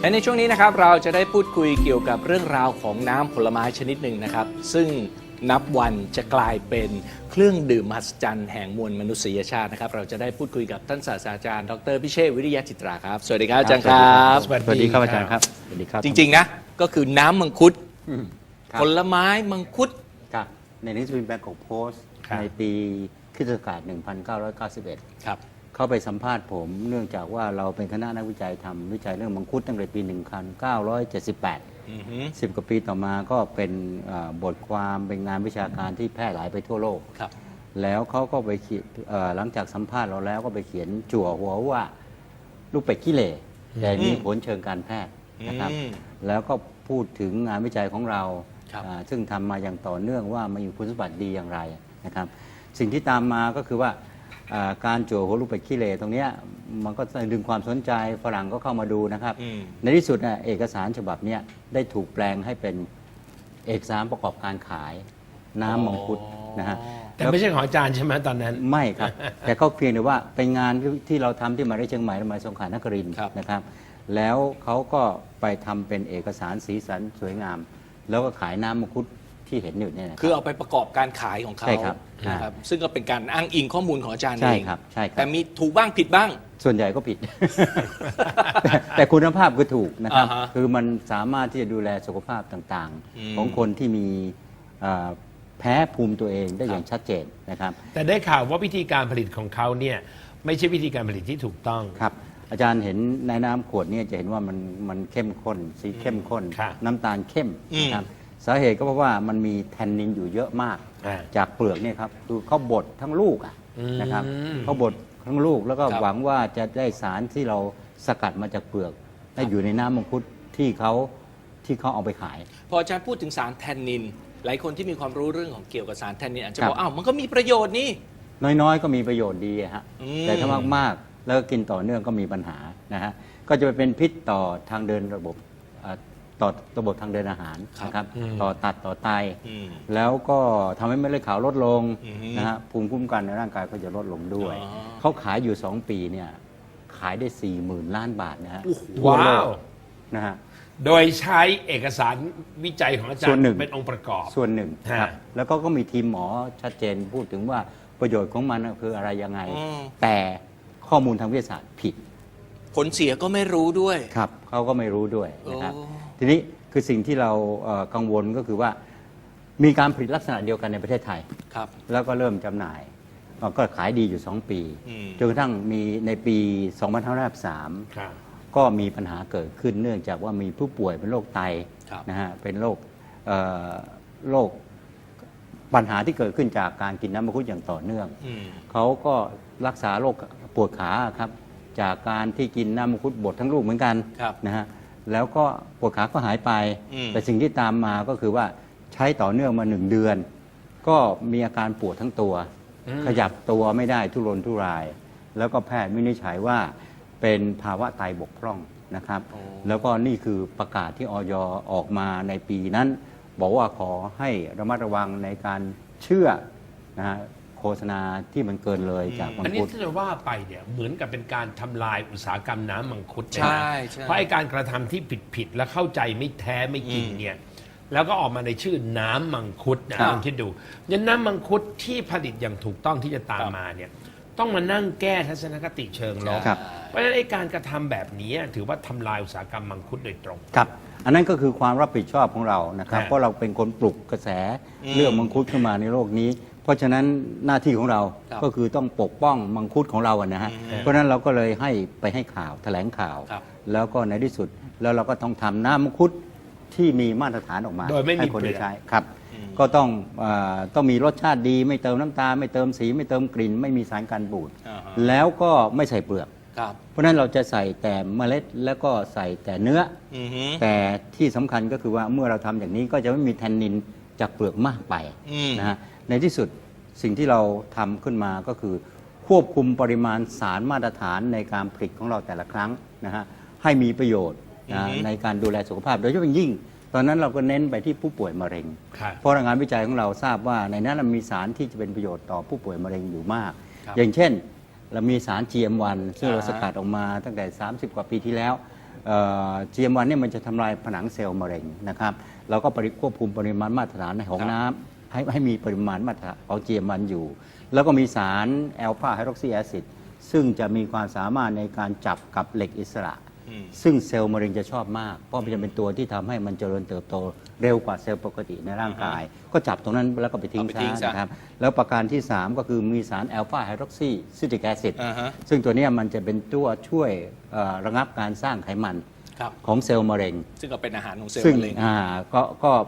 และในช่วงนี้นะครับเราจะได้พูดคุยเกี่ยวกับเรื่องราวของน้ำผลไม้ชนิดหนึ่งนะครับ ซึ่งนับวันจะกลายเป็นเครื่องดื่มมหัศจรรย์แห่งมวลมนุษยชาตินะครับ เราจะได้พูดคุยกับท่านศาสตราจารย์ ดรพิเชษฐ์วิริยะจิตราครับ สวัสดีครับอาจารย์ครับสวัสดีครับอาจารย์ครับสวัสดีครับจริง ๆ นะ ก็คือน้ำมังคุดอืมครับผลไม้มังคุดครับในหนังสือพิมพ์แบงกอกโพสต์ครับในปีคริสตศักราช1991ครับ เข้าไปสัมภาษณ์ผม เนื่องจากว่าเราเป็นคณะนักวิจัยทำวิจัยเรื่องมังคุดตั้งแต่ปี 1978อือฮึ10 กว่าปีต่อมาก็เป็นเอ่อบทความเป็นงานวิชาการที่แพร่หลายไปทั่วโลกครับแล้วเขาก็ไปเขียนเอ่อหลังจากสัมภาษณ์เราแล้วก็ไปเขียนจั่วหัวว่าลูกเป็ดขี้เหร่แต่มีผลเชิงการแพทย์นะครับอืมแล้วก็พูดถึงงานวิจัยของเราครับอ่าซึ่งทำมาอย่างต่อเนื่องว่ามันมีคุณสมบัติดีอย่างไรนะครับ สิ่งที่ตามมาก็คือว่าอ่า การจั่วหัวลูกเป็ดขี้เหร่ตรงเนี้ยมันก็ดึงความสนใจฝรั่งก็เข้ามาดูนะครับ อืม ในที่สุดน่ะเอกสารฉบับเนี้ยได้ถูกแปลงให้เป็นเอกสารประกอบการขายน้ำมังคุดนะฮะแต่ไม่ใช่ของอาจารย์ใช่ไหมตอนนั้น ไม่ครับ แต่ก็เพียงแต่ว่าเป็นงานที่ที่เราทำที่มหาวิทยาลัยเชียงใหม่และมหาวิทยาลัยสงขลานครินทร์ครับ นะครับ แล้วเขาก็ไปทำเป็นเอกสารสีสันสวยงาม แล้วก็ขายน้ำมังคุด ที่เห็นอยู่เนี่ยนะคือเอาไปประกอบการขายของเขาใช่ครับนะครับ ซึ่งก็เป็นการอ้างอิงข้อมูลของอาจารย์เองใช่ครับใช่ครับแต่มีถูกบ้างผิดบ้าง ส่วนใหญ่ก็ผิดแต่แต่คุณภาพก็ถูกนะครับ อ่าฮะคือมันสามารถที่จะดูแลสุขภาพต่างอืม ๆ ของคนที่มีเอ่อแพ้ภูมิตัวเองได้อย่างชัดเจนนะครับ แต่ได้ข่าวว่าวิธีการผลิตของเขาเนี่ยไม่ใช่วิธีการผลิตที่ถูกต้อง ครับอาจารย์เห็นในน้ำขวดเนี่ยจะเห็นว่ามันมันเข้มข้น สีเข้มข้น ค่ะ น้ำตาลเข้มอืมนะครับ สาเหตุก็เพราะว่ามันมีแทนนินอยู่เยอะมาก อ่า จากเปลือกเนี่ยครับคือเขาบดทั้งลูกอะอืมนะครับเขาบดทั้งลูกแล้วก็ครับหวังว่าจะได้สารที่เราสกัดมาจากเปลือกให้อยู่ในน้ำมังคุดที่เขาที่เขาเอาไปขาย พออาจารย์พูดถึงสารแทนนิน หลายคนที่มีความรู้เรื่องของเกี่ยวกับสารแทนนินอาจจะครับบอกอ้าวมันก็มีประโยชน์นี่ น้อยๆ ก็มีประโยชน์ดีอะฮะอืม แต่ถ้ามากๆ แล้วก็กินต่อเนื่องก็มีปัญหานะฮะก็จะไปเป็นพิษต่อทางเดินระบบเอ่อ ต่อระบบทางเดินอาหารนะครับต่อตัดต่อไต อืม แล้วก็ทำให้เม็ดเลือดขาวลดลงอือฮึนะฮะภูมิคุ้มกันในร่างกายก็จะลดลงด้วย อ๋อ เขาขายอยู่ 2 ปีเนี่ยขายได้ 4 0,000 ล้านบาทนะฮะโอ้โหทั่วโลว้ากวนะฮะ โดยใช้เอกสารวิจัยของอาจารส่วนย์หนึ่ง เป็นองค์ประกอบ ส่วนหนึ่งนะครับฮะแล้วก็ก็มีทีมหมอชัดเจนพูดถึงว่าประโยชน์ของมันน่ะคืออะไรยังไง อืม แต่ข้อมูลทางวิทยาศาสตร์ผิด ผลเสียก็ไม่รู้ด้วย ครับเขาก็ไม่รู้ด้วยนะครับ โอ้ ทีนี้คือสิ่งที่เราเอ่อกังวลก็คือว่ามีการผลิตลักษณะเดียวกันในประเทศไทย ครับ แล้วก็เริ่มจำหน่ายเอ่อก็ขายดีอยู่ 2 ปีอืม จนกระทั่งมีในปี 2553 ครับ ก็มีปัญหาเกิดขึ้นเนื่องจากว่ามีผู้ป่วยเป็นโรคไตครับนะฮะเป็นโรคเอ่อโรคปัญหาที่เกิดขึ้นจากการกินน้ำมังคุดอย่างต่อเนื่อง อืม เขาก็รักษาโรคปวดขาครับ จากการที่กินน้ำมังคุดบดทั้งลูกเหมือนกันครับนะฮะแล้วก็ปวดขาก็หายไป อืม แต่สิ่งที่ตามมาก็คือว่าใช้ต่อเนื่องมาหนึ่งเดือน ก็มีอาการปวดทั้งตัว อืม ขยับตัวไม่ได้ทุรนทุราย แล้วก็แพทย์วินิจฉัยว่าเป็นภาวะไตบกพร่องนะครับ โอ้ แล้วก็นี่คือประกาศที่ออยออกมาในปีนั้น บอกว่าขอให้ระมัดระวังในการเชื่อนะฮะ โฆษณาที่มันเกินเลยจากมัอันงนี้คุด ถ้าจะว่าไปเนี่ยเหมือนกับเป็นการทำลายอุตสาหกรรมน้ำมังคุดนะใช่ใช่ เพราะไอ้การกระทำที่ผิดผิดๆและเข้าใจไม่แท้ไม่จริงอืมเนี่ยแล้วก็ออกมาในชื่อน้ำมังคุดนะครับลองคิดดูยันน้ำมังคุดที่ผลิตอย่างถูกต้องที่จะตามมาเนี่ยต้องมานั่งแก้ทัศนคติเชิงลบครับ เพราะฉะนั้นไอ้การกระทำแบบนี้ถือว่าทำลายอุตสาหกรรมมังคุดโดยตรง ครับ อันนั้นก็คือความรับผิดชอบของเรานะครับฮะเพราะเราเป็นคนปลุกกระแสอืมเรื่องมังคุดขึ้นมาในโลกนี้เพ ราะฉะนั้นหน้าที่ของเราครับก็คือต้องปกป้องมังคุดของเราอะนะฮะ อืมเพราะฉะนั้นเราก็เลยให้ไปให้ข่าวแถลงข่าว ครับแล้วก็ในที่สุดแล้วเราก็ต้องทำน้ำมังคุดที่มีมาตรฐานออกมาโดยไม่มีให้คนเปลืได้อกใช้ครับ อืม ก็ต้องเออต้องมีรสชาติดีไม่เติมน้ำตาลไม่เติมสีไม่เติมกลิ่น ไม่มีสารกันบูด อ่าฮะแล้วก็ไม่ใส่เปลือก ครับเพราะฉะนั้นเราจะใส่แต่เมล็ดแล้วก็ใส่แต่เนื้อ อือฮึแต่ที่สำคัญก็คือว่าเมื่อเราทำอย่างนี้ก็จะไม่มีแทนนินจากเปลือกมากไปอืม นะฮะ ในที่สุดสิ่งที่เราทำขึ้นมาก็คือ ควบคุมปริมาณสารมาตรฐานในการผลิตของเราแต่ละครั้งนะฮะให้มีประโยชน์นะอือฮึในการดูแลสุขภาพ โดยเฉพาะอย่างยิ่ง ตอนนั้นเราก็เน้นไปที่ผู้ป่วยมะเร็งครับเพราะงานวิจัยของเราทราบว่าในนั้นมันมีสารที่จะเป็นประโยชน์ต่อผู้ป่วยมะเร็งอยู่มากครับอย่างเช่นเรามีสาร GM1 ซึ่งเราอ่าฮะสกัดออกมาตั้งแต่ 30 กว่าปีที่แล้วเอ่อ GM1 เนี่ยมันจะทำลายผนังเซลล์มะเร็งนะครับ เราก็ปริควบคุมปริมาณมาตรฐานของครับน้ำ ให้ให้มีปริมาณมาตรฐานของ GM1 อยู่ แล้วก็มีสารแอลฟาไฮดรอกซีแอซิดซึ่งจะมีความสามารถในการจับกับเหล็กอิสระ อืม ซึ่งเซลล์มะเร็งจะชอบมาก เพราะมันจะเป็นตัวที่ทำให้มันเจริญเติบโตเร็วกว่าเซลล์ปกติในร่างกาย ก็จับตรงนั้นแล้วก็ไปทิ้งเอาไปทิ้งซะ ซะนะครับ แล้วประการที่ 3 ก็คือมีสารแอลฟาไฮดรอกซีซิติกแอซิด อ่าฮะซึ่งตัวเนี้ยมันจะเป็นตัวช่วยเอ่อระงับการสร้างไขมันครับ ของเซลล์มะเร็ง ซึ่งก็เป็นอาหารของเซลล์ซึ่งมะเร็ง อ่าก็ก็เอ่อ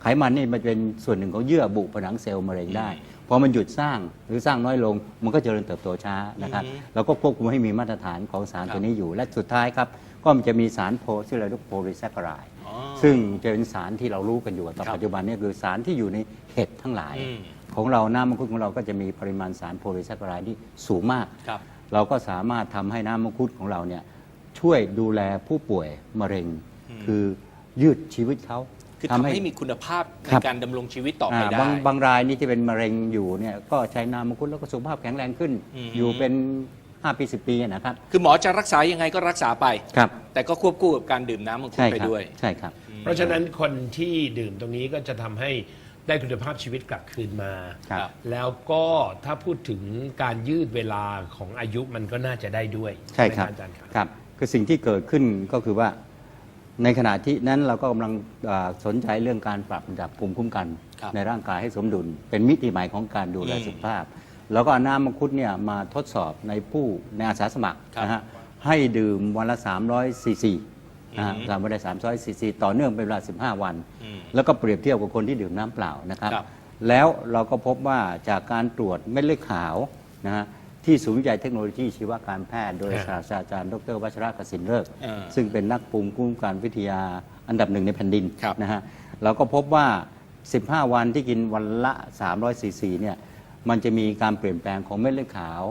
ไขมันนี่มันเป็นส่วนหนึ่งของเยื่อบุผนังเซลล์มะเร็งได้พอมันหยุดสร้างหรือสร้างน้อยลง มันก็เจริญเติบโตช้านะครับอือฮึเราก็ควบคุมให้มีมาตรฐานของสารครับตัวนี้อยู่ และสุดท้ายครับ ก็มันจะมีสารโพชื่ออะไรลูกโพลิแซคคารายอ๋อซึ่งจะเป็นสารที่เรารู้กันอยู่ต่อครับปัจจุบันเนี่ยคือสารที่อยู่ในเห็ดทั้งหลายอืมของเราน้ำมังคุดของเราก็จะมีปริมาณสารโพลิแซคคารายที่สูงมากครับเราก็สามารถทำให้น้ำมังคุดของเราเนี่ยช่วยดูแลผู้ป่วยมะเร็ง คือยืดชีวิตเขา คือทำให้มีคุณภาพในครับ การดำรงชีวิตต่อไปอ่าได้ บางบางรายนี่ที่เป็นมะเร็งอยู่เนี่ยก็ใช้น้ำมังคุดแล้วก็สุขภาพแข็งแรงขึ้น อืม อยู่เป็น 5 ปี 10 ปีนะครับคือหมอจะรักษายังไงก็รักษาไป ครับแต่ก็ควบคู่กับการดื่มน้ำมังคุดใช่ไปครับด้วยใช่ครับ เพราะฉะนั้นคนที่ดื่มตรงนี้ก็จะทำให้ได้คุณภาพชีวิตกลับคืนมา ครับ แล้วก็ถ้าพูดถึงการยืดเวลาของอายุมันก็น่าจะได้ด้วยใช่ครับไหมอาจารย์ครับ ครับคือสิ่งที่เกิดขึ้นก็คือว่า ในขณะที่นั้นเราก็กำลังอ่าสนใจเรื่องการปรับระดับภูมิคุ้มกันครับในร่างกายให้สมดุล เป็นมิติใหม่ของการดูแลอืมสุขภาพ แล้วก็เอาน้ำมังคุดเนี่ยมาทดสอบในผู้ในอาสาสมัครครับนะฮะให้ดื่มวันละ 300ซีซีนะฮะอืมสามวันละ300ซีซีต่อเนื่องเป็นเวลา 15 วันอืมแล้วก็เปรียบเทียบกับคนที่ดื่มน้ำเปล่านะครับครับ แล้วเราก็พบว่าจากการตรวจเม็ดเลือดขาวนะฮะ ที่ศูนย์วิจัยเทคโนโลยีชีวการแพทย์โดยครับศาสตราจารย์ ดรวัชระกสินเลิกษ์อ่าซึ่งเป็นนักภูมิคุ้มกันวิทยาอันดับหนึ่งในแผ่นดินครับ นะฮะเราก็พบว่า 15 วันที่กินวันละ300ซีซีเนี่ยมันจะมีการเปลี่ยนแปลงของเม็ดเลือดขาว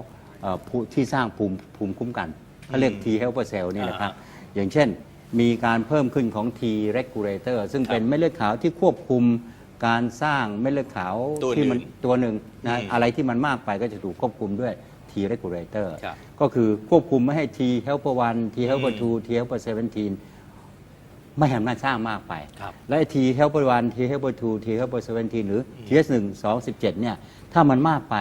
เอ่อผู้ที่สร้างภูมิภูมิคุ้มกันเขาเรียก T helper cell นี่นะครับอย่างเช่น มีการเพิ่มขึ้นของ T regulator ซึ่งครับเป็นเม็ดเลือดขาวที่ควบคุมการสร้างเม็ดเลือดขาวตัวที่มัหนึ่ง ตัวหนึ่งนะอืมอะไรที่มันมากไปก็จะถูกควบคุมด้วย T regulator ครับก็คือควบคุมไม่ให้ T helper 1 T helper อืม2 T helper 17 ไม่ให้มันสร้างมากไป ครับและไอ้ T helper 1 T helper 2 T helper 17 หรือ TS 1 2 17 เนี่ยถ้ามันมากไป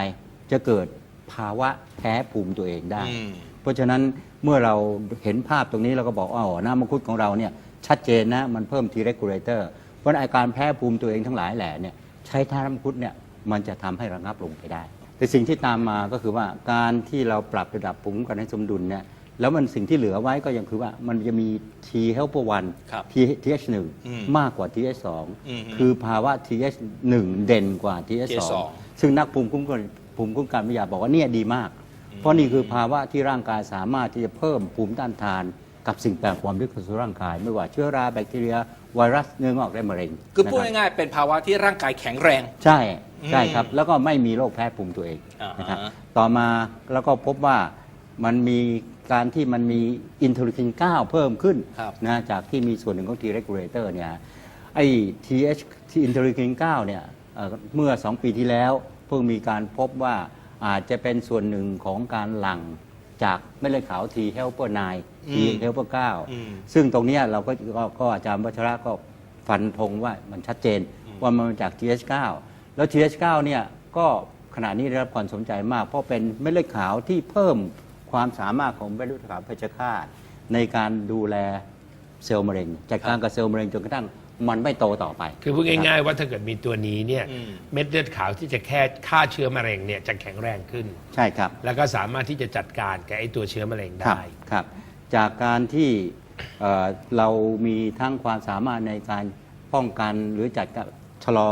จะเกิดภาวะแพ้ภูมิตัวเองได้ อืม เพราะฉะนั้นเมื่อเราเห็นภาพตรงนี้เราก็บอกว่าอ๋อน้ำมังคุดของเราเนี่ยชัดเจนนะมันเพิ่ม T regulator เพราะฉะนั้นอาการแพ้ภูมิตัวเองทั้งหลายแหล่เนี่ยใช้ท่าน้ำมังคุดเนี่ยมันจะทำให้ระงับลงไปได้ แต่สิ่งที่ตามมาก็คือว่าการที่เราปรับระดับภูมิคุ้มกันให้สมดุลเนี่ยแล้วมันสิ่งที่เหลือไว้ก็ยังคือว่ามันจะมี T helper ครับ 1 T TH อืม1มากกว่า TH อืม2คือภาวะ TH 1 เด่นกว่า TH TH 2 ซึ่งนักภูมิคุ้มกันภูมิคุ้มกันวิทยาบอกว่าเนี่ยดีมาก เพราะนี่คือภาวะที่ร่างกายสามารถที่จะเพิ่มภูมิต้านทาน กับสิ่งแปลกปลอมที่เข้าสู่ร่างกาย ไม่ว่าเชื้อราแบคทีเรีย ไวรัสเนื้องอกและมะเร็งคือพูดนะครับง่ายๆเป็นภาวะที่ร่างกายแข็งแรง ใช่ใช่อืมครับ แล้วก็ไม่มีโรคแพ้ภูมิตัวเองอ่าฮะ นะครับต่อมาแล้วก็พบว่ามันมีการที่มันมีอินเทอร์คิน 9 เพิ่มขึ้นครับนะจากที่มีส่วนหนึ่งของ T regulator เนี่ยไอ้ TH ที่อินเทอร์คิน 9 เนี่ยเอ่อเมื่อ 2 ปีที่แล้ว เพิ่งมีการพบว่าอาจจะเป็นส่วนหนึ่งของการหลั่ง จากเม็ดเลือดขาว T helper 9 T อืม helper อืม9ซึ่งตรงเนี้ยเราก็ก็ก็อาจารย์วัชระก็ฟันธงว่ามันชัดเจนว่ามันมาจาก TH9 แล้ว TH9 เนี่ยก็ขณะนี้ได้รับความสนใจมาก เพราะเป็นเม็ดเลือดขาวที่เพิ่มความสามารถของเม็ดเลือดขาวเพชฌฆาตในการดูแลเซลล์มะเร็งจัดการกับเซลล์มะเร็งจนกระทั่ง มันไม่โตต่อไป คือพูดง่ายๆว่าถ้าเกิดมีตัวนี้เนี่ยอืม เม็ดเลือดขาวที่จะแค่ฆ่าเชื้อมะเร็งเนี่ยจะแข็งแรงขึ้น ใช่ครับ แล้วก็สามารถที่จะจัดการกับไอ้ตัวเชื้อมะเร็งครับได้ ครับจากการที่เอ่อเรามีทั้งความสามารถในการป้องกันหรือจัดการชะลอ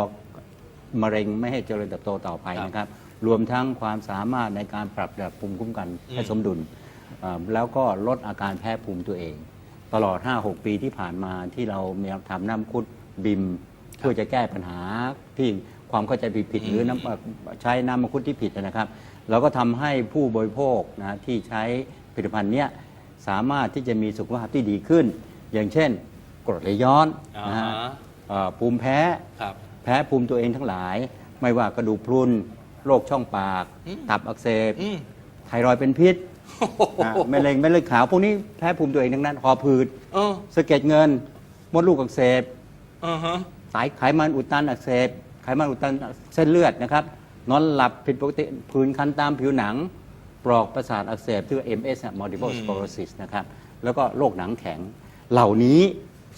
มะเร็งไม่ให้เจริญเติบโตต่อไปครับนะครับ รวมทั้งความสามารถในการปรับระดับภูมิคุ้มกันให้สมดุลเอ่อแล้วก็ลดอาการแพ้ภูมิตัวเอง ตลอด 5-6 ปีที่ผ่านมาที่เรามีทำน้ำคุดบิมเพื่อจะแก้ปัญหาที่ความเข้าใจผิดๆหรือน้ำเอ่อใช้น้ำมังคุดที่ผิดนะครับ เราก็ทำให้ผู้บริโภคนะที่ใช้ผลิตภัณฑ์เนี้ยสามารถที่จะมีสุขภาพที่ดีขึ้น อย่างเช่นกรดไหลย้อนนะฮะอ่าฮะเอ่อภูมิแพ้ครับ แพ้ภูมิตัวเองทั้งหลาย ไม่ว่ากระดูกพรุนโรคช่องปาก อืมตับอักเสบอืมไทรอยด์เป็นพิษ นะมะเร็งเม็ดเลือดขาวพวกนี้แพ้ภูมิตัวเองทั้งนั้นหอบผืดเออสะเก็ดเงิน มดลูกอักเสบอ่าฮะสายไขมันอุดตันอักเสบไขมันอุดตันเส้นเลือดนะครับนอนหลับผิดปกติผื่นคันตามผิวหนัง ปลอกประสาทอักเสบที่ว่า MS อะ multiple sclerosis นะครับแล้วก็โรคหนังแข็ง เหล่านี้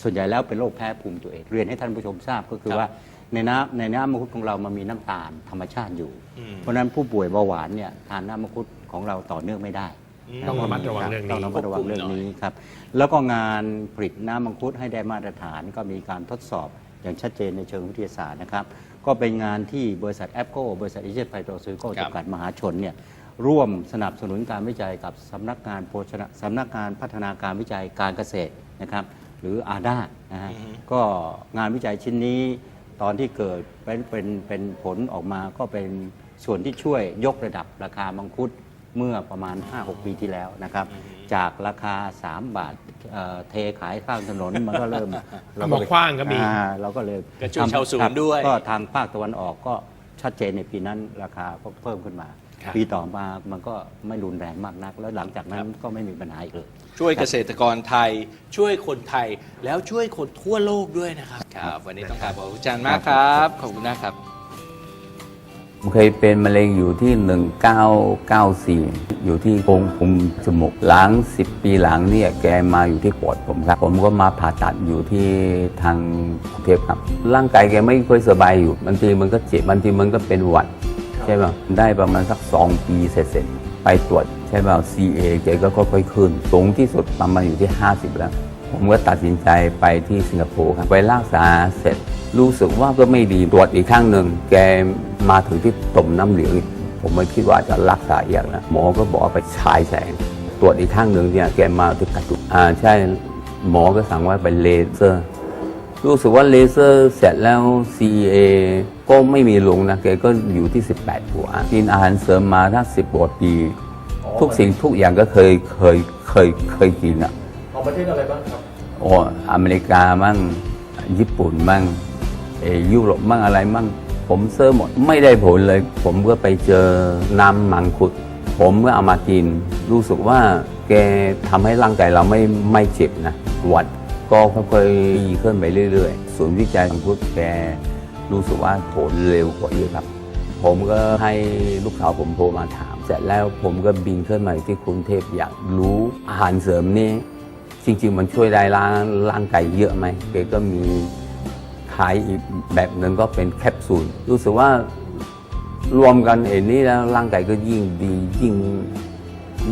ส่วนใหญ่แล้วเป็นโรคแพ้ภูมิตัวเอง เรียนให้ท่านผู้ชมทราบก็คือครับว่าในน้ำในน้ำมังคุดของเรามันมีน้ำตาลธรรมชาติอยู่ อืม เพราะฉะนั้นผู้ป่วยเบาหวานเนี่ยทานน้ำมังคุดของเราต่อเนื่องไม่ได้ ต้องระมัดระวังเรื่องนี้ ต้องระมัดระวังเรื่องนี้ครับ แล้วก็งานผลิตน้ำมังคุดให้ได้มาตรฐานก็มีการทดสอบอย่างชัดเจนในเชิงวิทยาศาสตร์นะครับ ก็เป็นงานที่บริษัทแอปโกบริษัทอิเชนไพโตรซูโกครับจำกัดมหาชนเนี่ยร่วมสนับสนุนการวิจัยกับสำนักงานโภชนะสำนักงานพัฒนาการวิจัยการเกษตรนะครับ หรืออาดานะฮะก็งานวิจัยชิ้นนี้ตอนที่เกิดเป็นเป็นเป็นผลออกมาก็เป็นส่วนที่ช่วยยกระดับราคามังคุด เมื่อประมาณ 5-6 ปีที่แล้วนะครับ จากราคา 3 บาทเอ่อเทขายข้างถนน มันก็เริ่มเอามาขว้างก็มีอ่าเราก็เลยก็ช่วยชาวสวนครับด้วยก็ทางภาคตะวันออกก็ชัดเจนในปีนั้นราคาก็เพิ่มขึ้นมา ครับ ปีต่อมามันก็ไม่รุนแรงมากนัก แล้วหลังจากนั้นก็ไม่มีปัญหาอีกเลย ช่วยเกษตรกรไทย ช่วยคนไทยแล้วช่วยคนทั่วโลกด้วยนะครับครับ วันนี้ต้องกราบขอบคุณอาจารย์มากครับ ขอบคุณนะครับผม เคยเป็นมะเร็งอยู่ที่ 1994 อยู่ที่โพรงคุมจมูกหลัง 10 ปีหลังเนี่ยแกมาอยู่ที่ปอดผมครับ ผมก็มาผ่าตัดอยู่ที่ทางกรุงเทพครับ ร่างกายแกไม่ค่อยสบายอยู่บางทีมันก็เจ็บบางทีมันก็เป็นหวัด ใช่ป่ะได้ประมาณสัก 2 ปีเสร็จไปตรวจใช่ป่ะ CA แกก็ค่อยๆขึ้น สูงที่สุดประมาณอยู่ที่ 50 แล้ว ผมก็ตัดสินใจไปที่สิงคโปร์ครับไปรักษาเสร็จ รู้สึกว่าก็ไม่ดีตรวจอีกครั้งหนึ่งแกมาถึงที่ต่มน้ำเหลืองอีกผมไม่คิดว่าจะรักษาอย่างนะหมอก็บอกว่าไปฉายแสง ตรวจอีกครั้งหนึ่งเนี่ยแกมาที่กระดูกอ่าใช่หมอก็สั่งว่าไปเลเซอร์ รู้สึกว่าเลเซอร์เสร็จแล้ว CA ก็ไม่มีลงนะแกก็อยู่ที่ 18หัวกินอาหารเสริมมาทั้ง10กว่าปี ทุกสิ่งทุกอย่างก็เคยเคยเคยเคยกินอะของประเทศอะไรบ้างครับโอ้อเมริกามั่งญี่ปุ่นมั่งเออ ยุโรปมั่งอะไรมั่ง ผมเซอร์หมดไม่ได้ผลเลย ผมก็ไปเจอน้ำมังคุด ผมก็เอามากิน รู้สึกว่าแกทำให้ร่างกายเราไม่ไม่เจ็บนะหวัดก็ค่อยๆดีขึ้นไปเรื่อยๆ ศูนย์วิจัยมังคุดแกรู้สึกว่าผลเร็วกว่าเยอะครับ ผมก็ให้ลูกสาวผมโทรมาถาม เสร็จแล้วผมก็บินขึ้นมาที่กรุงเทพอยากรู้อาหารเสริมนี่จริง ๆ มันช่วยได้ร่างร่างกายเยอะไหมแกก็มี ขายอีกแบบหนึ่งก็เป็นแคปซูลรู้สึกว่ารวมกันเอ็นนี้แล้วร่างกายก็ยิ่งดียิ่ง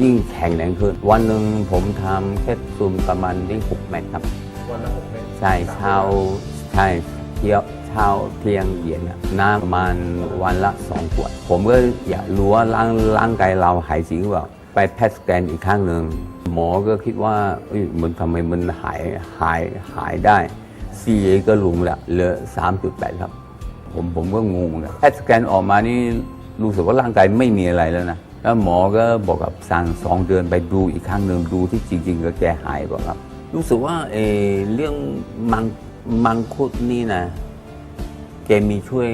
ยิ่งแข็งแรงขึ้น วันหนึ่งผมทำแคปซูลประมาณที่หกเม็ดครับ วันละหกเม็ดใช่เช้าใช่เที่ยวเช้าเที่ยงเย็นอะน้ำประมาณวันละสองขวด ผมก็อยากรู้ว่าร่างร่างกายเราหายจริงหรือเปล่าไปแพทย์สแกนอีกครั้งหนึ่งหมอก็คิดว่าเอ้ยมันทำไมมันหายหายหายได้ CA ก็ลงละเหลือ 3.8 ครับ ผมผมก็งงนะแพทย์สแกนออกมานี่รู้สึกว่าร่างกายไม่มีอะไรแล้วนะแล้วหมอก็บอกกับสั่งสองเดือนไปดูอีกครั้งหนึ่งดูที่จริง ๆ ก็แกหายเปล่าครับ รู้สึกว่าเอเรื่องมังมังคุดนี่นะแกมีช่วย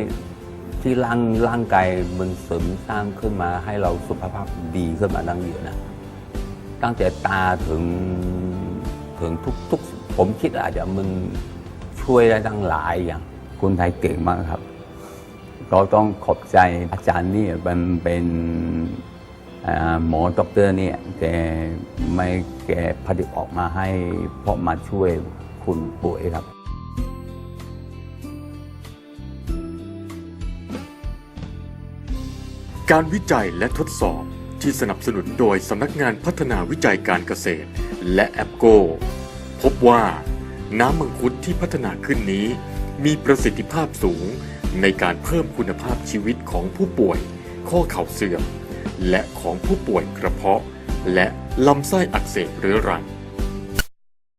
ที่ร่างร่างกายมันเสริมสร้างขึ้นมาให้เราสุขภาพดีขึ้นมาตั้งเยอะนะตั้งแต่ตาถึงถึงทุกทุกผมคิดอาจจะมัน ช่วยได้ตั้งหลายอย่างคนไทยเก่งมากครับเราต้องขอบใจอาจารย์นี่มันเป็นหมอด็อกเตอร์เนี่ยแกไม่แกผลิตออกมาให้เพราะมาช่วยคุณป่วยครับการวิจัยและทดสอบที่สนับสนุนโดยสำนักงานพัฒนาวิจัยการเกษตร และแอปโก พบว่า น้ำมังคุดที่พัฒนาขึ้นนี้ มีประสิทธิภาพสูงในการเพิ่มคุณภาพชีวิตของผู้ป่วย ข้อเข่าเสื่อม และของผู้ป่วยกระเพาะ และลำไส้อักเสบเรื้อรัง